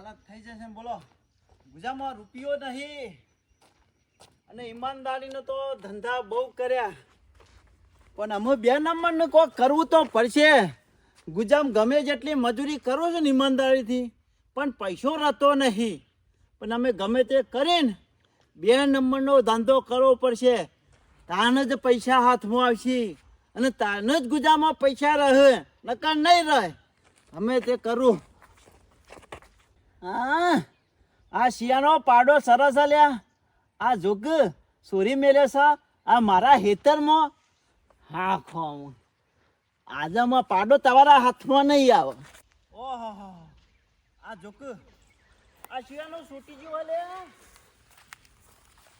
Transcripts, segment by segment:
હાલત થઈ જશે બોલો. ગુજામાં રૂપિયો નહીં. અને ઈમાનદારીનો તો ધંધા બહુ કર્યા. પણ અમે બે નંબરનું કોક કરવું તો પડશે. ગુજામ ગમે જેટલી મજૂરી કરો છો ને ઈમાનદારીથી, પણ પૈસો રહેતો નહીં. પણ અમે ગમે તે કરીને બે નંબરનો ધંધો કરવો પડશે. તાને જ પૈસા હાથમાં આવશે અને તાન જ ગુજામાં પૈસા રહે. નકર નહીં રહે. અમે તે કરું. હા, આ શિયાનો પાડો સરસ લ્યા આ જોગ સોરી મેલે છે, આ મારા હેતરમાં હા ખો આજે માં પાડો તમારા હાથમાં નહીં આવે. ઓહો આ જોક આ શિયાનો છૂટી ગયો લે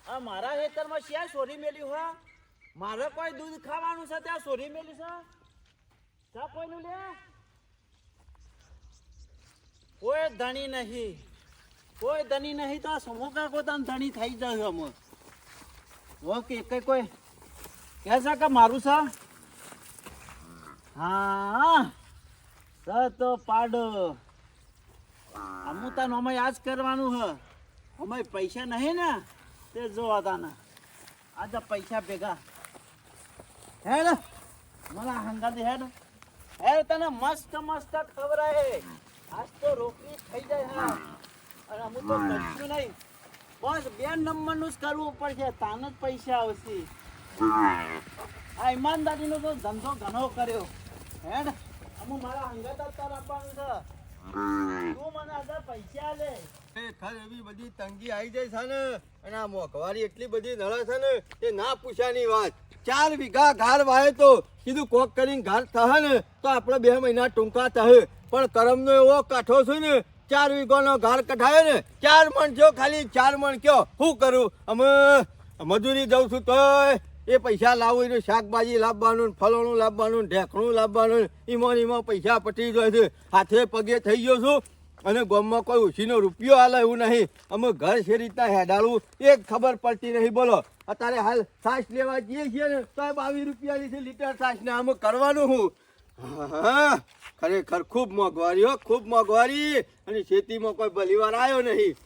આ મારા હેતરમાં શિયા સોરી મેલી હોય મારે કોઈ દૂધ ખાવાનું છે, ત્યાં સોરી મેલી છે. ચા કોઈનું લે કોઈ ધણી નહીં. કોઈ ધણી નહીં તો સમોકા કોતાન ધણી થઈ જાય અમે ઓકે કઈ કોઈ? કહે છે કે મારું છે? હા, સ તો પાડ. અમુ તાન અમે આજ કરવાનું હ. અમે પૈસા નહીં ને, તે જોવા તાના. આજે પૈસા ભેગા. હેડ મને હંગાતી હેડ હેડ તને મસ્ત મસ્ત ખબર ખવડાય આજ તો રોકડી થઈ જાય હા. અને અમુક તો કશું નહીં. બસ બે નંબરનું જ કરવું પડશે તાન જ પૈસા આવશે. આ ઈમાનદારીનો તો ધંધો ઘણો કર્યો. હેડ અમુ મારા અંગત તાર આપવાનું છે. તું મને આગળ પૈસા લે. ખરેખર એવી બધી તંગી આવી જાય છે ને, અને આ મોંઘવારી એટલી બધી નળે છે ને એ ના પૂછાની વાત. ચાર વીઘા ઘાર વાય તો કીધું કોક કરીને ઘાર થહે ને, તો આપણે બે મહિના ટૂંકા થહે. પણ કરમનો એવો કાઠો છું ને, ચાર વીઘોનો ઘાર કઢાયો ને, ચાર મણ જો ખાલી, ચાર મણ કયો. શું કરું? અમે મજૂરી જઉં છું તોય એ પૈસા લાવું, એનું શાકભાજી લાવવાનું ફળોનું લાવવાનું, ઢેકણું લાવવાનું ને ઈમો પૈસા પટી જાય છે. હાથે પગે થઈ ગયો છું. અને ગામમાં કોઈ ઉછીનો રૂપિયો હાલે એવું નહીં. અમે ઘર છે રીતના હેડાળવું એ ખબર પડતી નહીં. બોલો, અત્યારે હાલ છાશ લેવા જઈએ છીએ ને તો બાવીસ રૂપિયાની છે લીટર છાશ ને અમે કરવાનું હું. હા, ખરેખર ખૂબ મોંઘવારી હો, ખૂબ મોંઘવારી. અને ખેતીમાં કોઈ ભલીવાર આવ્યો નહીં.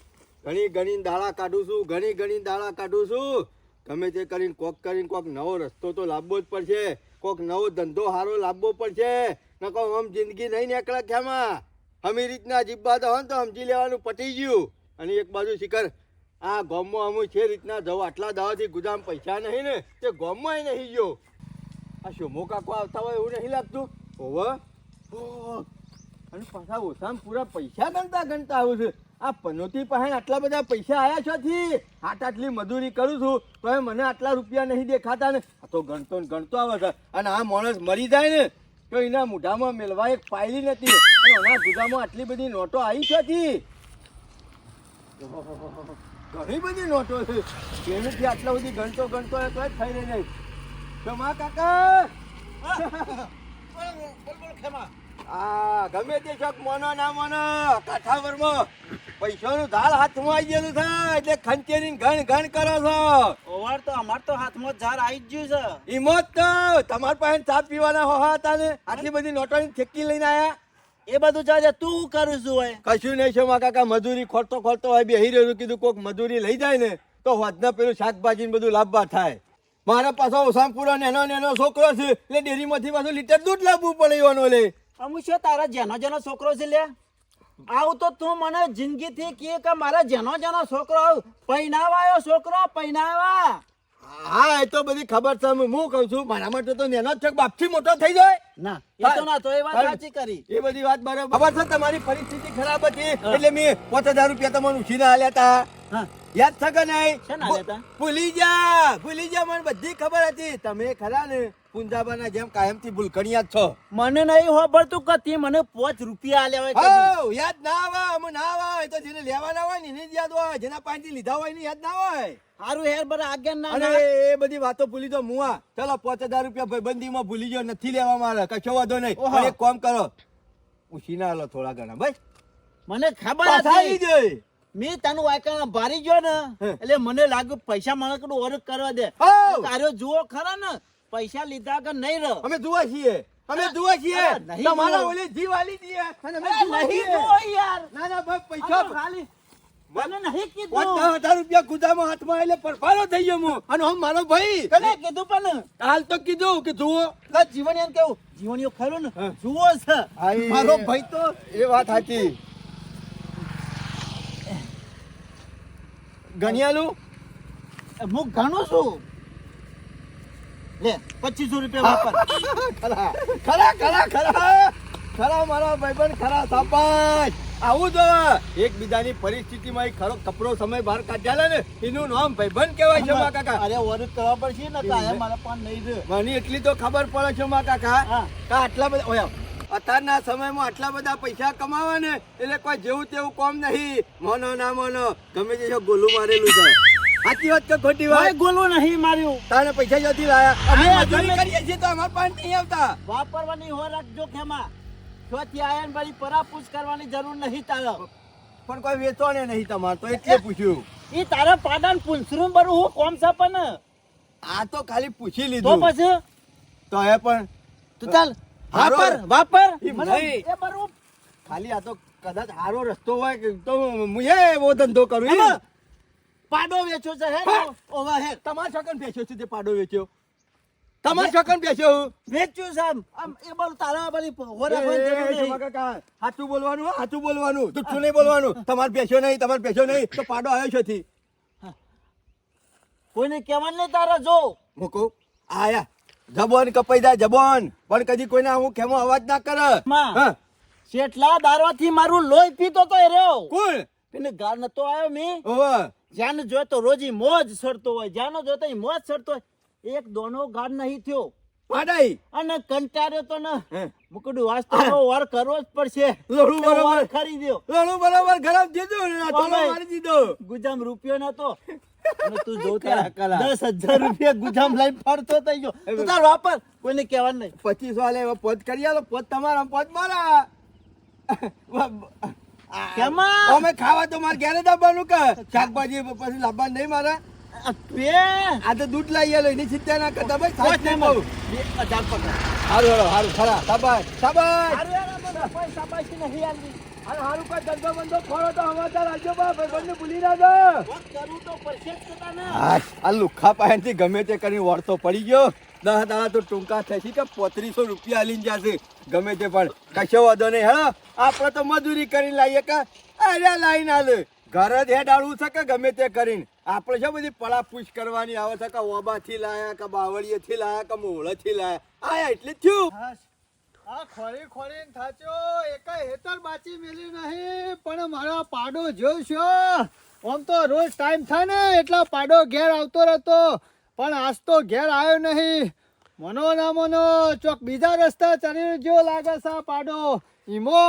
ઘણી ઘણી દાળા કાઢું છું, ઘણી ઘણી દાળા કાઢું છું. ગમે તે કરીને કોક કરીને કોક નવો રસ્તો તો લાવવો જ પડશે. કોક નવો ધંધો સારો લાવવો પડશે. નકો આમ જિંદગી નહીં નીકળે ખેમાં. અમી રીતના જીબ્બા તો હોય તો સમજી લેવાનું પટી ગયું. અને એક બાજુ શિખર, આ ગામમાં અમુક છે રીતના જવું આટલા દાવાથી ગુદામ પૈસા નહીં ને, તે ગામમાં નહીં ગયો. આ શોમો કાકો આવતા હોય એવું નહીં લાગતું? ઓવ. અને પાછા ઓછામાં પૂરા પૈસા ગણતા ગણતા આવું છે. આ પનોતી પાસે આટલા બધા પૈસા આયા છોથી? આટ આટલી મજૂરી કરું છું તો મને આટલા રૂપિયા નહીં દેખાતા ને. આ તો ગણતો ગણતો આવે છે. અને આ માણસ મરી જાય ને તો એના મોઢામાં મેળવા એક પાયલી નથી અને એના ગુજામાં આટલી બધી નોટો આવી છોથી ઘણી બધી નોટો છે એનાથી આટલા બધી ગણતો ગણતો એ તોય થઈ રહી નહીં તો મા કાકા આ ગમે તે શોખ મોનો ના મોનો કાઠાવરમાં પૈસાનું ધાળ હાથમાં આવી ગયેલું છે એટલે ખંચેરી ગણ ગણ કરો છો. ઓવાર તો અમાર તો હાથમાં ઝાર આવી જ ગયું છે. ઈમોત તો તમાર પાસે ચા પીવાના હો હતા ને આટલી બધી નોટોની ઠેકી લઈને આયા? એ બધું ચાલે તું કરું છું હોય. કશું નહીં છે મા કાકા મજૂરી ખોટતો ખોટતો હોય બેહી રહ્યું કીધું કોક મજૂરી લઈ જાય ને તો હોદના પેલું શાકભાજી બધું લાભવા થાય. મારા પાછો ઓસામપુરા નેનો નેનો છોકરો છે એટલે ડેરીમાંથી પાછું લીટર દૂધ લાવવું પડે એવાનો લે. અમુ શું તારા જેનો જેનો છોકરો છે લે. આવું તો તું મને જિંદગીથી કે કે મારા જેનો જેનો છોકરો પહેનાવાયો છોકરો પહેનાવા હા એ તો બધી ખબર છે. હું કહું છું મારા માટે તો નેનો જ બાપથી મોટો થઈ જાય. ના એ તો ના તો એ વાત સાચી કરી. એ બધી વાત બરાબર. ખબર છે તમારી પરિસ્થિતિ ખરાબ હતી એટલે મેં પાંચ હજાર રૂપિયા તમને ઉછીના આલ્યા હતા યાદ છે કે નહીં? ભૂલી જા ભૂલી જા મને બધી ખબર હતી. તમે ખરા ને? પુંજાબાના જેમ કાયમથી ભૂલકણિયા છો. મને નહીં હોબડતું કે તે મને પાંચ રૂપિયા આલ્યા હોય. યાદ ના આવે અમે ના આવે તો જેને લેવાના હોય ને એને જ યાદ હોય જેના પાસેથી લીધા હોય ને યાદ ના હોય. સારું હેર બરા આજ્ઞા ના અને એ બધી વાતો ભૂલી દો મુઆ ચલો પાંચ હજાર રૂપિયા ભાઈબંધીમાં ભૂલી ગયો નથી લેવા મારે કશો વાંધો નહીં. એક કામ કરો. ઉછીના આલો થોડા ઘણા ભાઈ મને ખબર હતી. જાય મેં તને વાયકા ભારી ગયો ને એટલે મને લાગ્યું પૈસા માણસ ઓર્ડર કરવા દે. તારો જુઓ ખરા ને. પૈસા લીધા કે નહીં રહો. અમે જોવા છીએ. અમે જુએ છીએ. તમારા ઓલે જીવ આલી દીએ. અને અમે જુએ નહીં છીએ. યાર. ના ના ભાઈ પૈસા ખાલી મને નહીં કીધું. પચાસ રૂપિયા ગુદામાં હાથમાં એટલે પરફારો થઈ ગયો હું. અને હું મારો ભાઈ. કને કીધું પણ? હાલ તો કીધું કે જુઓ. લા જીવન એમ કેવું? જીવનીઓ ખરું ને? જુઓ છે. મારો ભાઈ તો એ વાત સાચી. ગણિયાલું? હું ઘણું છું. લે પચીસો રૂપિયા વાપર. ખરા ખરા ખરા ખરા. ખરા મારા ભાઈબંધ ખરા સાપાજ આવું તો એકબીજાની પરિસ્થિતિમાં ખરો કપરો સમય બહાર કાઢ્યા ને એનું નામ ભાઈબંધ કહેવાય છે મા કાકા. અરે વરસ કરવા પડશે ને તો મારા પણ નહીં રહે મને એટલી તો ખબર પડે છે મા કાકા. હા. કે આટલા બધા ઓયા અત્યારના સમયમાં આટલા બધા પૈસા કમાવા ને એટલે કોઈ જેવું તેવું કોમ નહીં. મોનો ના મોનો ગમે તે ગોલું મારેલું છે. સાચી વાત કે ખોટી વાત. ગોલું નહીં માર્યું. તારે પૈસા જતી લાયા? અમે મજૂરી કરીએ છીએ તો અમાર પાંચ નહીં આવતા. વાપરવાની હો રાખજો ખેમા ચોથી આયા ને પરાપૂછ કરવાની જરૂર નહીં તારે. પણ કોઈ વેચવાને નહીં તમારે તો એટલે પૂછ્યું. એ તારા પાડાન પુંસરું બરું હું કોમ છે પણ. આ તો ખાલી પૂછી તો લીધું. પછી? તો એ પણ તું ચાલ. વાપર વાપર. મને એ બરું. ખાલી આ તો કદાચ સારો રસ્તો હોય તો હું એ એવો ધંધો કરું પાડો વેચ્યો છે હે ઓવા હે. તમાર છકન બેસ્યો છે તે પાડો વેચ્યો. તમાર છકન બેસ્યો. વેચ્યું છે આમ. એ બોલ તારા બલી હોરા નહીં. કાકા, સાચું બોલવાનું હાચું બોલવાનું. જુઠ્ઠું નહીં બોલવાનું. તમાર બેસ્યો નહીં તમાર બેસ્યો નહીં. તો પાડો આવ્યો છે થી કોઈને કહેવાનું નહીં તારા જો. મૂકો આયા. જબોન કપાઈ જાય જબોન. પણ કદી કોઈને હું કેમો અવાજ ના કરે. શેઠલા દારવાથી મારું લોહી પીતો તો એ રહ્યો. કોણ? એને ગાર નતો આવ્યો મેં. ઓવે. જ્યાંને જોયો તો રોજી મોજ સરતો હોય જ્યાંનો જોતો મોજ સરતો હોય એક દોનો ગાર નહીં થયો. પાડાઈ અને કંટાળ્યો તો ને. મુકડું વાસ્તો વાર કરવો જ પડશે. લડું બરાબર. ખરી દો લડું બરાબર ખરાબ દીધું ને આ તોલો મારી દીધો. ગુજામ રૂપિયો નતો. અને તું જોતા દસ હજાર રૂપિયા ગુજામ લઈ ફરતો થઈ ગયો. તું તાર વાપર કોઈને કહેવાનું નહીં. પચીસ વાલે પોત કરી આલો પોત તમારા પોત મારા. કેમાં અમે ખાવા તો મારે ઘેરે દાબવાનું કે શાકભાજી પછી લાવવાનું નહીં મારા આ તો દૂધ લાવી આલો એની ચિંતા ના કરતા ભાઈ સાચ નહીં બહુ હારું હારું ખરા સાબાઈ સાબાઈ સાબાઈ નહીં આલવી. હારું હારું કોઈ ધંધો બંધો ખોરો તો સમાચાર આવજો બા ભાઈ ભૂલી ના આ લુખા પાસેથી ગમે તે કરીને વળતો પડી ગયો. દસ દાડા તો ટૂંકા થશે કે પોત્રીસો રૂપિયા આલીને જશે ગમે તે પણ. કશો વાંધો નહીં હા. આપણે તો મજૂરી કરીને લાવીએ કે અરે લાઈન હાલે ઘર જ હેડાડવું છે કે ગમે તે કરીને? આપણે છે બધી પળાપૂછ કરવાની આવે છે કે ઓબાથી લાયા કે બાવળીએથી લાયા કે મોળેથી લાયા? આયા એટલે જ થયું. આ ખોરી ખોરીને થાચ્યો એક હેતર બાચી મેલી નહીં, પણ મારા પાડો જોશો. આમ તો રોજ ટાઈમ થાય ને, એટલા પાડો ઘેર આવતો રહેતો. પણ આજ તો ઘેર આવ્યો નહીં. મનો ના મનો, ચોક બીજા રસ્તા ચડી જેવો લાગે છે પાડો. ઈમો,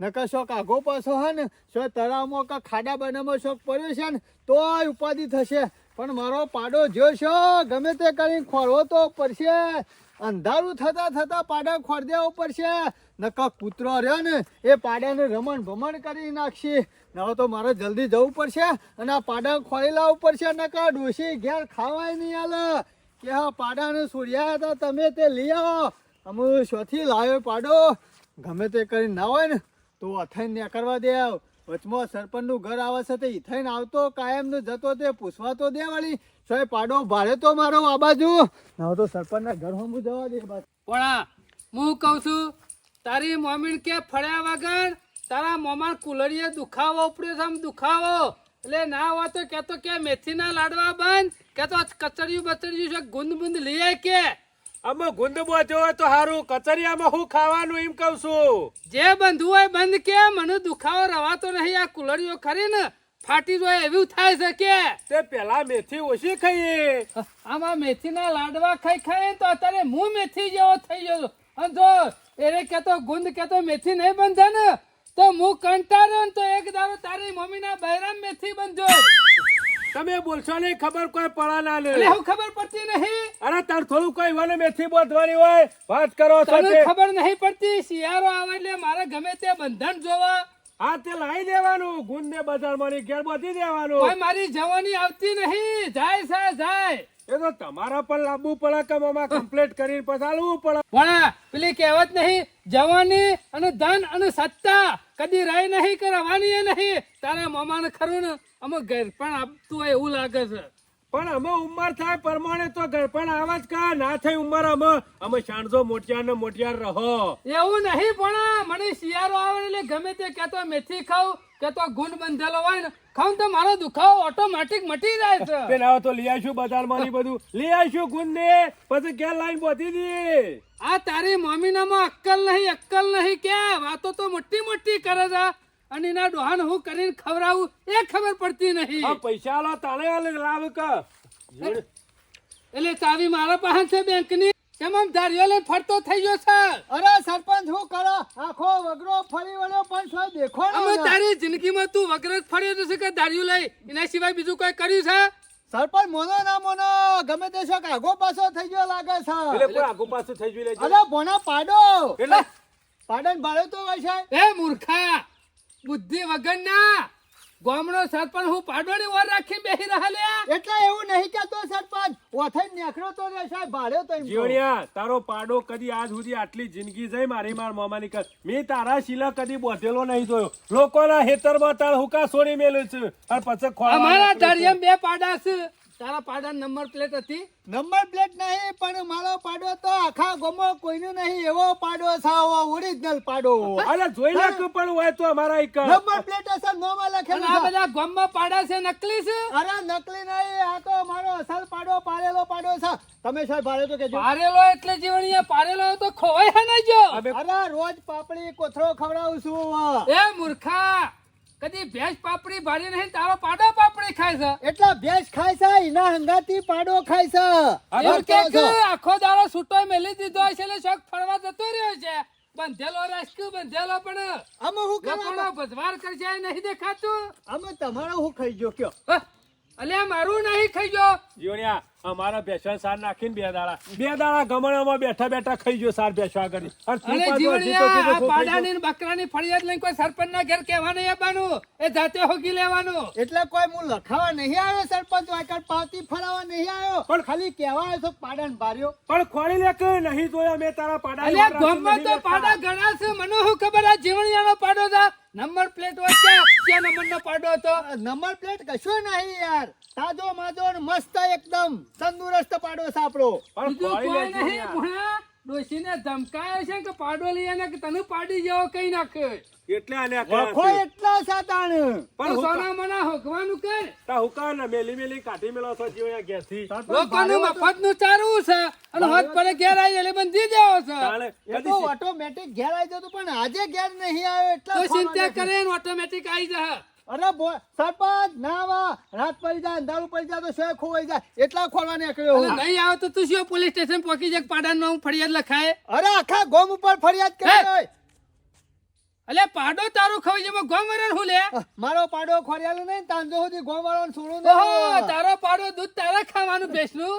નકર શોક આગો પાછો હે ને, શો તળાવમાં કે ખાડા બનામાં શોક પડ્યો છે ને, તોય ઉપાધિ થશે. પણ મારો પાડો જોશો, ગમે તે કરીને ખોરવો તો પડશે. અંધારું થતા થતા પાડા ખોરદ્યા ઉપર છે. નકા કૂતરો રહ્યો ને, એ પાડાને રમણ ભમણ કરી નાખશે. નવો તો મારે જલ્દી જવું પડશે અને આ પાડા ખોરી ઉપર છે નકા ડોસી ઘેર ખાવાય નહીં આલે કે હા પાડાને સૂર્યા હતા, તમે તે લઈ આવો. અમે શોથી લાવ્યો પાડો. ગમે તે કરી ના હોય ને, તો અથાઈને કરવા દે વચમાં સરપંચનું ઘર આવે છે તે ઈથાઈને આવતો, કાયમનો જતો તે પૂછવા તો દે વળી. સોય પાડો ભાડે તો મારો આ બાજુ. ના તો સરપંચના ઘર હું જવા દે પણ હું કહું છું તારી મમ્મી કે ફળ્યા વગર તારા મોમાં કુલરીએ દુખાવો ઉપડ્યો છે આમ દુખાવો. એટલે ના હોય તો કે તો કે મેથીના લાડવા બંધ કે તો કચરિયું બચરિયું છે ગુંદ ગુંદ લઈએ કે? અમે ગુંદ બોજો તો સારું કચરિયામાં હું ખાવાનું એમ કહું છું. જે બંધવું હોય બંધ કે મને દુખાવો રવાતો નહીં આ કુલરીઓ ખરી ને? ફાટી જાય એવું થાય છે કે? તે પેલા મેથી ઓછી ખાઈએ. આમાં મેથીના લાડવા ખાઈ ખાઈ તો અત્યારે હું મેથી જેવો થઈ ગયો અને જો એને કેતો ગુંદ કેતો મેથી નહીં બંધે ને તો હું કંટાળ્યો તો એક દાડો તારી મમ્મીના બહેરામ મેથી બંધો તમે બોલશો નહીં ખબર કોઈ પડા ના લે. એટલે હું ખબર પડતી નહીં. અરે તાર થોડું કોઈ વને મેથી બોધવાની હોય વાત કરો તને ખબર નહીં પડતી શિયાળો આવે એટલે મારે ગમે તે બંધન જોવા. હા તે લાવી દેવાનું. ગુંદ ને બજારમાં ઘેર દેવાનું. કોઈ મારી જવાની આવતી નહીં. જાય છે જાય. એ તો તમારા પણ લાવવું પડે કે મામા કમ્પ્લીટ કરીને પછી પડે. ભણા પેલી કહેવત નહીં જવાની અને ધન અને સત્તા કદી રહી નહીં કે રવાની એ નહીં. તારા મામાને ખરું ને અમે ઘર પણ આપતું હોય એવું લાગે છે. પણ અમે ઉંમર થાય પ્રમાણે તો ઘર પણ આવા જ કા? ના થઈ ઉંમર અમે અમે શાણજો મોટિયાર ને મોટિયાર રહો. એવું નહીં પણ મને શિયાળો આવે એટલે ગમે તે કહેતો મેથી ખાવ કહેતો ગુંડ બંધેલો હોય ને ખાઉં તો મારો દુખાવો ઓટોમેટિક મટી જાય છે. તે ના તો લઈ આવીશું બજારમાં બધું. લઈ આવીશું ગુંદ ને પછી ક્યાં લાઈન બોધી દી. આ તારી મમ્મી નામાં અક્કલ નહીં અક્કલ નહીં કે વાતો તો મોટી મોટી કરે છે. અને એના ડોહાને હું કરીને ખવડાવું એ ખબર પડતી નહીં. પૈસા લો તાલે આલે લાવ કે એટલે ચાવી મારા પાસે છે બેંકની. કેમ આમ ધારીઓ લઈને ફરતો થઈ ગયો છે. અરે સરપંચ હું કરો? આખો વગરો ફરી વળ્યો પણ શું દેખો અમે તારી જિંદગીમાં તું વગરો ફર્યો તો છે કે ધાર્યું લઈ? એના સિવાય બીજું કોઈ કર્યું છે? સરપંચ મોનો ના મોનો ગમે તે શોખ આગો પાછો થઈ ગયો લાગે એટલે છે કોઈ આગો પાછું થઈ ગયું. અરે ભોણા પાડો. એટલે? પાડન ભાડે તો હોય છે. એ મૂર્ખા! બુદ્ધિ વગર ના ગામનો સરપંચ હું પાડોની ઓર રાખી બેહી રહ્યા એટલે એવું નહીં કેતો સરપંચ. ઓથઈ નેખડો તો રે સાહેબ ભાડ્યો તો જીવણિયા તારો પાડો કદી આજ સુધી આટલી જિંદગી જઈ મારી માર મામાની કર. મેં તારા શીલા કદી બોધેલો નહીં જોયો. લોકોના હેતરમાં તાર હુકા સોરી મેલ્યું છે. અને પછી અમારા દરિયમ બે પાડા છે. તારા પાડા નંબર પ્લેટ હતી? નંબર પ્લેટ નહીં પણ મારો પાડો તો આખા ગોમો કોઈનો નહીં એવો પાડો છે ઓરિજિનલ પાડો. અરે જોઈ નાખ્યું પણ હોય તો અમારા એક નંબર પ્લેટ અસર નોમાં લખેલું આ બધા ગામમાં પાડા છે નકલી છે? અરે નકલી નહીં આ તો મારો અસલ પાડો પાડેલો પાડો છે. તમે સાહેબ ભારે તો કેજો પારેલો એટલે જીવણીયા પારેલો તો ખોવાય હે ને જો. અરે રોજ પાપડી કોથરો ખવડાવું છું. એ મૂર્ખા! કદી ભેંસ પાપડી ભાડી નહીં તારો પાડો પાપડી ખાય છે. એટલા ભેંસ ખાય છે એના હંગાતી પાડો ખાય છે. એવું કે આખો દાડો છૂટો મેલી દીધો છે એટલે શોખ ફરવા જતો રહ્યો છે. બંધેલો રેસ્ક્યુ બંધેલો પણ અમે હું કરવા ભજવાર કરશે નહીં દેખાતું? અમે તમારો હું ખાઈ ગયો કયો? અલ્યા મારું નહીં ખાઈ ગયો. જીવણિયા અમારા ભેંસા સાર નાખીને બે દાડા. બે દાડા ગમણામાં બેઠા બેઠા ખાઈ ગયો સાર ભેસવા કરી અને તું જીવણિયા આ પાડાની ને બકરાની ફરિયાદ લઈને કોઈ સરપંચ ના ઘેર કહેવા નહીં આવવાનું. એ જાતે હોગી લેવાનું. એટલે કોઈ હું લખાવા નહીં આવ્યો સરપંચ વાકર પાવતી ફરાવા નહીં આવ્યો. પણ ખાલી કહેવા આવ્યો છું પાડન બાર્યો પણ ખોળી લે કે નહીં જોયા મેં તારા પાડા અલ્યા ગામમાં તો પાડા ઘણા છે મને શું ખબર આ જીવણિયાનો પાડો છે? નંબર પ્લેટ વચ્ચે ક્યાં નંબરનો પાડો હતો. નંબર પ્લેટ કશો નહીં યાર. તાજો માજો મસ્ત એકદમ તંદુરસ્ત પાડો છે આપણો. પણ કોઈ નહીં ભણા. ડોશીને ધમકાયો છે કે પાડો લઈ આને કે તને પાડી જેવો કઈ નાખે એટલે આને વખો એટલા સાતાણ. પણ સોના મના હોકવાનું કર તા હુકા ને મેલી મેલી કાઢી મેલો છો જીવણિયા ઘેરથી. લોકોનું મફતનું ચારું છે અને હાથ પડે ઘેર આવી એટલે બંધી દેવો છે. એ તો ઓટોમેટિક ઘેર આવી જતો પણ આજે ઘેર નહીં આવ્યો એટલા તો ચિંતા કરે ઓટોમેટિક આવી જાય અરે બો- સરપંચ ના આવા રાત પડી જાય અંધારું પડી જાય તો શોય ખોવાઈ જાય. એટલા ખોલવા નીકળ્યો હું. નહીં આવે તો તું શું? પોલીસ સ્ટેશન પહોંચી જાય પાડાનો ફરિયાદ લખાય? અરે આખા ગોમ ઉપર ફરિયાદ કરે અલે પાડો તારો ખવાઈ જાય ગોમ વરણ હું લે? મારો પાડો ખોરિયાલો નહીં તાંજો સુધી ગોમ વાળાને છોડું ઓહો નહીં તારો પાડો દૂધ તારે ખાવાનું બેસનું?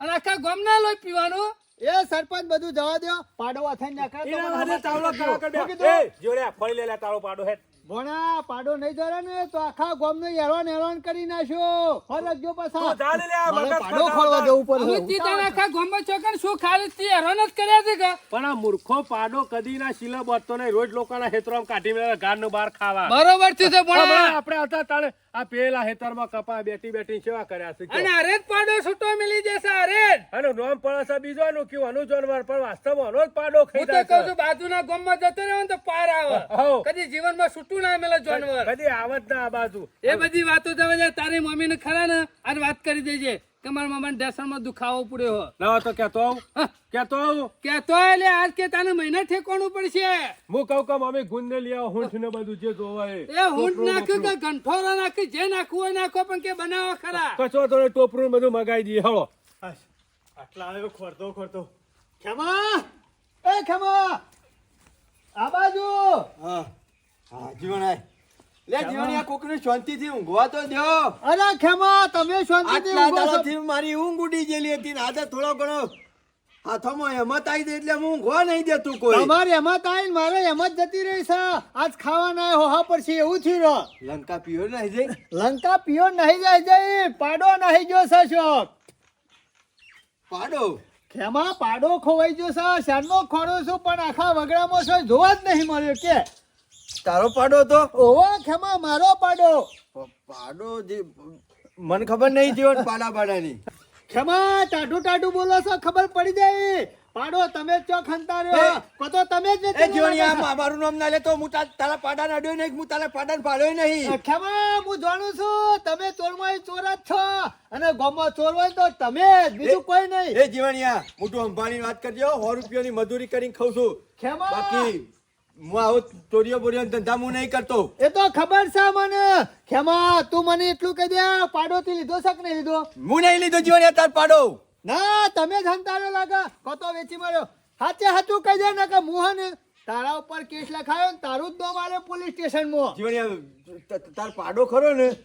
અને આખા ગોમ ના લો પીવાનું? એ સરપંચ બધું જવા દો પાડો અથાઈ નાખે તો એના મને તાવલો હમણાં કરા કર બે. મૂકી દો. એ, જીવણિયા, ખોળી લે લે તારો પાડો હેઠ. ભોણા પાડો નહીં ધરે ને તો આખા ગોમ નો હેરાન હેરાન કરી નાખ્યો. ફરજો પાછા. તું પાડો ખોલવા હતા. જવું પડે. અમે તીતા આખા ગોમ છોકર શું ખાલી તી હેરાન જ કર્યા છે કે? પણ આ મૂર્ખો પાડો કદી ના શીલા બરતો નહીં. રોજ લોકોના હેતરમાં કાઢી મેળા ગારનું બહાર ખાવા. બરોબર છે પણ આપણે હતા તાણે આ પેલા હેતરમાં કપા બેઠી બેઠી સેવા કર્યા છે અને અરે જ પાડો છૂટો મિલી જશે અરે અને નોમ પડે છે બીજોનું કયું? અનુ જાનવર પણ વાસ્તવમાં અનો જ પાડો ખાઈ જાય તો કહું છું. બાજુના ગામમાં જતો રહ્યો તો પાર આવે. કદી કદી જીવનમાં છૂટું ના મેલે જાનવર. કદી આવત ના આ બાજુ. એ બધી વાતો તમે તારી તારી મમ્મીને ખરા ને અને વાત કરી દેજે. કે મારા મામાને ઢેસણમાં દુખાવો પડ્યો હો તો કેતો આવું. હા. કેતો આવું. કેતો એટલે આજ કે તને મહિના ઠેકવાનું પડશે? હું કહું કે મમ્મી ગુંદ ને લઈ આવો હુંઠ ને બધું જે જોવાય એ. હુંઠ નાખ્યો કે ગંઠોરો નાખી જે નાખવું હોય નાખો પણ કે બનાવો ખરા. કચો તો ટોપરું બધું મગાઈ દઈએ હળો. આટલા આવ્યો ખોરતો ખોરતો. ખેમા! એ ખેમા! આ બાજુ! હા. હા જીવણાય લે જીવણિયા કોકને શાંતિથી ઊંઘવા તો દો. અરે ખેમા તમે શાંતિથી ઊંઘો છો. દાડાથી મારી ઊંઘ ઉડી ગયેલી હતી ને આજે થોડો ઘણો હાથોમાં હેમત આવી દે એટલે હું ઊંઘવા નહીં દેતું કોઈ. તમારે એમાં તાઈ મારે એમ જતી રહી છે. આજ ખાવાના હોહા પડશે એવું થયું રહ્યો લંકા પીઓ નહીં જઈ. લંકા પીઓ નહીં જાય જઈ. પાડો નહીં ગયો છે શોખ. પાડો. ખેમા પાડો ખોવાઈ ગયો છે. શાનનો ખોડો છું પણ આખા વગડામાં છો જોવા જ નહીં મળ્યો કે. તારો પાડો હતો ઓવો ખેમા મારો પાડો. પાડો જે મને ખબર નહીં જીવન પાડા પાડાની. ખેમા ટાઢું ટાઢું બોલો છો ખબર પડી જાય. પાડો તમે ચો ખંતા રહ્યો કો તમે જ એ નથી જીવણિયા મારું નામ ના લેતો હું તારા પાડા નાડ્યો નહીં હું તારા પાડા પાડ્યો નહીં? ખેમા હું જાણું છું તમે ચોરમાં ચોર જ છો. અને ગામમાં ચોર હોય તો તમે જ બીજું કોઈ નહીં. એ જીવણિયા મોટું અંબાણી વાત કરજો સો રૂપિયાની મજૂરી કરીને ખાઉં છું. ખેમા બાકી હું આવો ચોરીઓ બોરીઓ ધંધા હું નહીં કરતો. એ તો ખબર છે મને. ખેમા તું મને એટલું કહી દે પાડો થી લીધો છે કે નહીં લીધો? હું નહીં લીધો જીવન તાર પાડો. ના તમે હંતાડો લાગે. કોતો વેચી માર્યો. હાચે હાચું કહી દે ને કે મોહન તારા ઉપર કેસ લખાયો ને તારું જ દો મારે પોલીસ સ્ટેશનમાં. માં ત- તાર પાડો ખરો ને.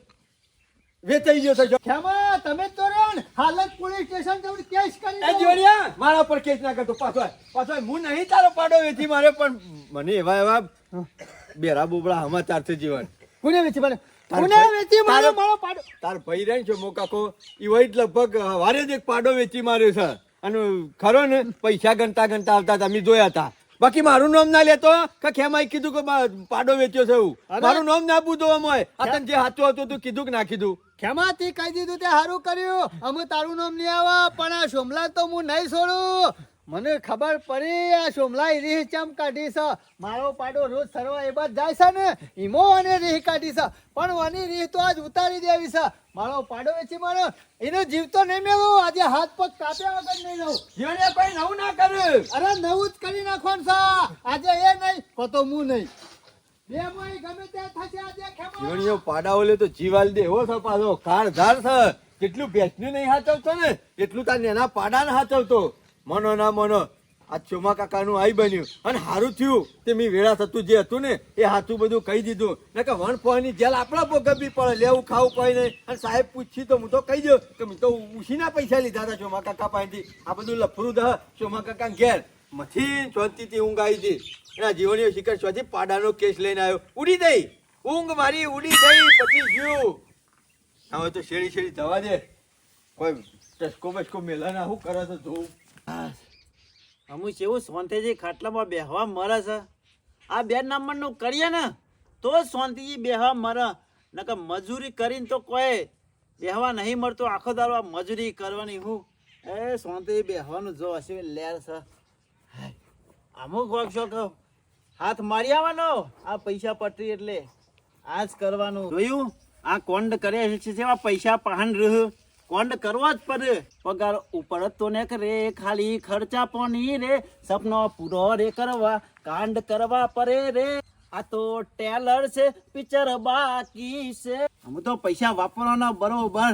વેચાઈ ગયો છે. ખેમા તમે તો રહ્યો ને હાલત પોલીસ સ્ટેશન જઈને કેસ કરી એ. જીવણિયા મારા પર કેસ ના કરતો પાછો. પાછો હું નહીં તારો પાડો વેચી મારે પણ મને એવા એવા બેરા બોબળા સમાચાર છે જીવન કોને વેચી મને કોને વેચી માર્યો મારો પાડો તાર ભાઈ રહે છે મોકાકો ઈ વહી જ લગભગ વારે જ એક પાડો વેચી માર્યો છે અને ખરો ને પૈસા ગણતા ગણતા આવતા હતા મેં જોયા હતા બાકી મારું નામ ના લેતો કે ખેમાઈ કીધું કે પાડો વેચ્યો છે એવું! મારું નામ ના પૂછો અમોય આ તને જે સાચું હતું તું કીધું કે ના કીધું ખેમાથી કહી દીધું તે સારું કર્યું? અમે તારું નામ નહીં આવા પણ આ સોમલા તો હું નહીં છોડું. મને ખબર પડી આ સોમલા રીહ ચમ કાઢી છે મારો પાડો રોજ સરવા એ બાદ જાય છે ને? ઈમો અને રીહ કાઢી છે પણ વાની રીહ તો આજ ઉતારી દેવી છે. મારો પાડો વેચી મારો. એનો જીવ તો નહીં મેળવો આજે હાથ પગ કાપ્યા વગર નહીં રહું. જીવને કોઈ નવું ના કર્યું. અરે નવું જ કરી નાખવાનું છે. આજે એ નહીં કો તો હું નહીં. જીવણીઓ પાડા તો જીવાલ દે. એવો પાછો. કાર ધાર છે જેટલું ભેંસનું નહીં હાચવતો ને, એટલું તાર નેના પાડા હાચવતો. મનો ના મનો. આ ચોમા કાકાનું આઈ બન્યું. અને સારું થયું તે મેં વેળા થતું જે હતું ને, એ હાથું બધું કહી દીધું. ને કે વન પોઈની જેલ આપણા ભોગવવી પડે. લેવું ખાવું કોઈ નહીં. અને સાહેબ પૂછી તો હું તો કહી દઉં કે તો ઉછીના પૈસા લીધા હતા ચોમા કાકા પાસેથી. આ બધું લફરું દહ ચોમા કાકા ઘેર. મથી શાંતિથી ઊંઘ આવી હતી. એના જીવનીઓ શિખર ચોથી પાડાનો કેસ લઈને આવ્યો. ઉડી દઈ. ઊંઘ મારી ઉડી ગઈ પછી જીવ. હવે તો શેરી શેરી જવા દે. કોઈ ટસકો મેલા ના શું કરે તો જોઉં. અમુ કેવું શાંતિથી ખાટલામાં બેહવા મરે છે. આ બે નંબરનું કરીએ ને, તો સોંતીજી બેહવા મરે. નકર મજૂરી કરીને તો કોઈ બેહવા નહીં મળતો. આખો આ મજૂરી કરવાની હું. એ શાંતિથી બેહવાનું જો હશે, લેર છે. અમુક વર્કશોપ હાથ મારી આવવાનો? આ પૈસા પટરી એટલે આ જ કરવાનું. જોયું? આ કોંડ કરે છે જેવા પૈસા પહાણ રહ કોંડ કરવો જ પડે. પગાર ઉપર તો ને કરે ખાલી ખર્ચા પણ રે. સપનો પૂરો રે કરવા કાંડ કરવા પડે રે. આ તો ટેલર છે પિક્ચર બાકી છે. અમે તો પૈસા વાપરવાના બરોબર.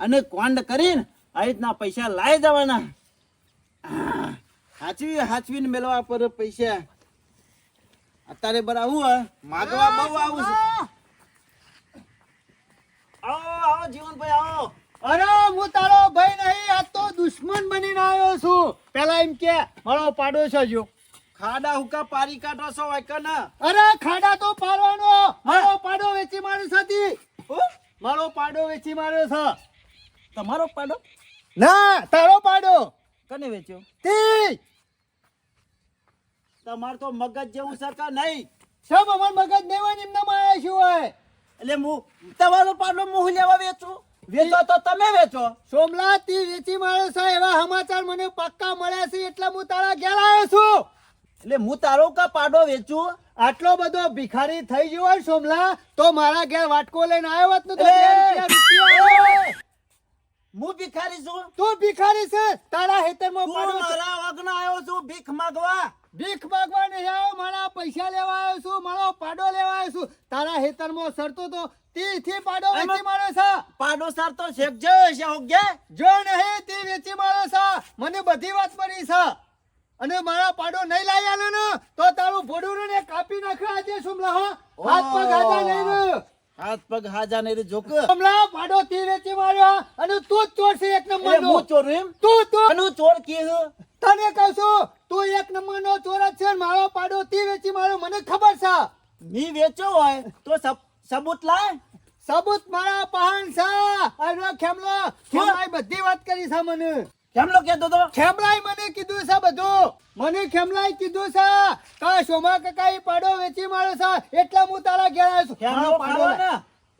અને કોંડ કરીને આ રીતના પૈસા લાવી જવાના. આહ, હાચવી હાચવીને મેળવા પર પૈસા. અત્યારે બર આવું હે. માગવા બહુ આવું છે. આવો. આવો જીવનભાઈ આવો. અરે હું તારો ભાઈ નહીં આ તો દુશ્મન બનીને આવ્યો છું. પેલા એમ કે મારો પાડો છે જો. ખાડા હુકા પારી કાઢો છો વાયકા અરે ખાડા તો પાડવાનો. મારો પાડો વેચી માર્યો સાથી મારો પાડો વેચી માર્યો છે તમારો પાડો? ના તારો પાડો. કને વેચ્યો? તે તમાર તો મગજ જેવું સરકાર નહીં. સબ અમાર મગજ દેવા નિમ્નમાં આવ્યા શું હોય એટલે હું તમારો પાડો મુહ લેવા વેચું? વેચો તો તમે વેચો. સોમલા તી વેચી માર્યો છે એવા સમાચાર મને પાક્કા મળ્યા છે એટલે હું તારા ઘેર આવ્યો છું. એટલે હું તારો કા પાડો વેચું? આટલો બધો ભિખારી થઈ ગયો હોય સોમલા તો મારા ઘેર વાટકો લઈને આવ્યો હોત ને તો રૂપિયા હું ભિખારી છું. તું ભિખારી છે? તારા હેતરમાં પાડો મારા વગના આવ્યો છું ભીખ માંગવા. ભીખ માંગવા નહીં આવ્યો મારા પૈસા લેવા આવ્યો છું મારો પાડો લેવા આવ્યો છું. તારા હેતરમાં સરતો તો તીથી પાડો વેચી માર્યો છે. પાડો સરતો તો શેકજો છે ઓગે જો નહીં તે વેચી મારે છે. મને બધી વાત પડી છે. અને મારા પાડો નહીં લાવી આલો ને તો તારું ભોડું ને કાપી નાખ્યો આજે સુમલા હો. હાથ પગ આજા નહીં હાથ પગ હાજા ને જોક. કમલા પાડો તી વેચી માર્યો અને તું જ ચોર છે એક નંબર નો હું ચોર એમ? તું તું. અનુ ચોર કે તને કહું છું તું એક નંબર નો ચોર જ છે મારો પાડો તી વેચી માર્યો મને ખબર છે. મી વેચો હોય તો સબ- સબૂત લાય. સબૂત મારા પહાણ છે. અરે ખેમલો બધી વાત કરી છે મને. કેમ કેતો તો ખેમલાઈ મને કીધું છે બધું. મને ખેમલાઈ કીધું છે કા સોમા કાકા ઈ પાડો વેચી મારો છે એટલે હું તારા ઘેર આવ્યો છું. ખેમલો પાડો ને.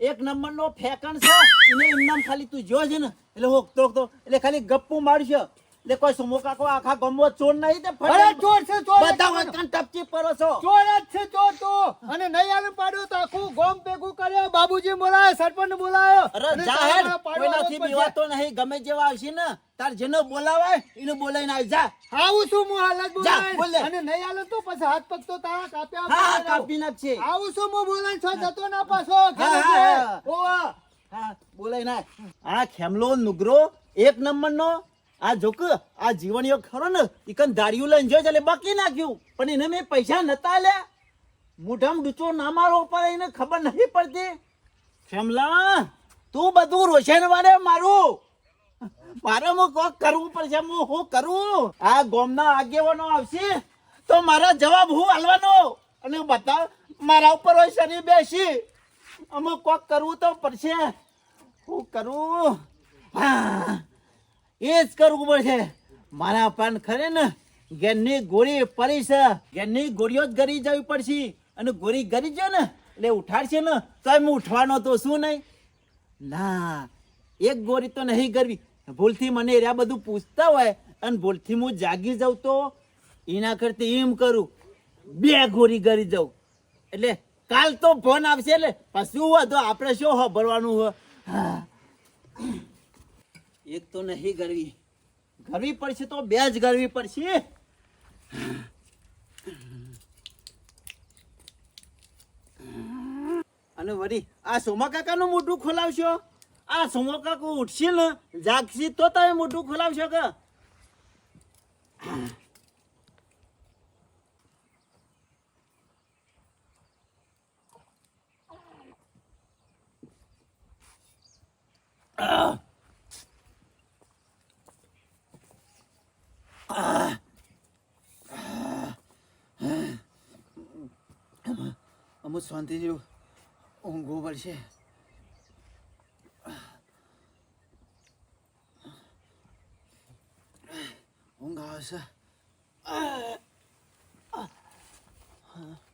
એક નંબર નો ફેકણ છે એને એમનામ ખાલી તું જો છે ને. એટલે હોક તો એટલે ખાલી ગપ્પુ મારશે. એટલે કોઈ સુમો કાકો આખા ગમો ચોર નહીં તે અરે ચોર છે ચોર બધા વચન ટપચી પરો છો. ચોર જ છે ચોર તો અને નહીં આવી પાડ્યો તો આખું ગોમ ભેગું કર્યો. બાબુજી બોલાયો સરપંચ બોલાયો. અરે જાહેર કોઈનાથી. બીવાતો નહીં ગમે જેવા આવશે ને તાર જેનો બોલાવાય એને બોલાઈને આવી જા. આવું છું હું હાલ જ બોલાય? અને નહીં આલે તો પછી હાથ પગ તો તારા કાપ્યા હા કાપી નાખશે. આવું છું હું બોલાઈને છો જતો ના પાછો. હા, બોલાય ના આ ખેમલો નુગરો એક નંબર નો આ જોક, આ જીવન યોગ ખરો ને ઈકન દાડિયું લઈને જોઈ એટલે બાકી નાખ્યું. પણ એને મેં પૈસા નતા લ્યા મોઢામાં ડૂચો ના મારો ઉપર એને ખબર નથી પડતી. શ્યામલા તું બધું રોશન વાળે મારું. મારે હું કોક કરવું પડશે, હું શું કરું? આ ગોમના આગેવાનો આવશે, તો મારા જવાબ હું હાલવાનો અને બતાવ, મારા ઉપર હોય શરીર બેસી. અમુક કોક કરવું તો પડશે. શું કરું? હા. એ જ કરવું પડશે મારા પણ ખરે ને, ઘેરની ગોળી પડી છે. ઘેરની ગોળીઓ જ ગરી જવી પડશે. અને ગોળી ગરી જાય ને, એટલે ઉઠાડશે ને, તો એમ ઉઠવાનો તો શું નહીં? ના, એક ગોળી તો નહીં કરવી ભૂલથી મને એરિયા બધું પૂછતા હોય, અને ભૂલથી હું જાગી જાઉં તો એના કરતી એમ કરું, બે ગોળી કરી જાઉં. એટલે કાલ તો ફોન આવશે એટલે, પછી તો આપણે શું ભરવાનું હોય? હા. એક તો નહીં ગરવી. ગરવી પડશે તો બે જ ગરવી પડશે. અને વળી આ સોમા કાકાનું મોઢું ખોલાવશો? આ સોમા કાકો ઉઠશે ને જાગશે તો તમે મોઢું ખોલાવશો કે? અમુક શાંતિ જેવું ઊંઘવું પડશે. ઊંઘ આવશે. હા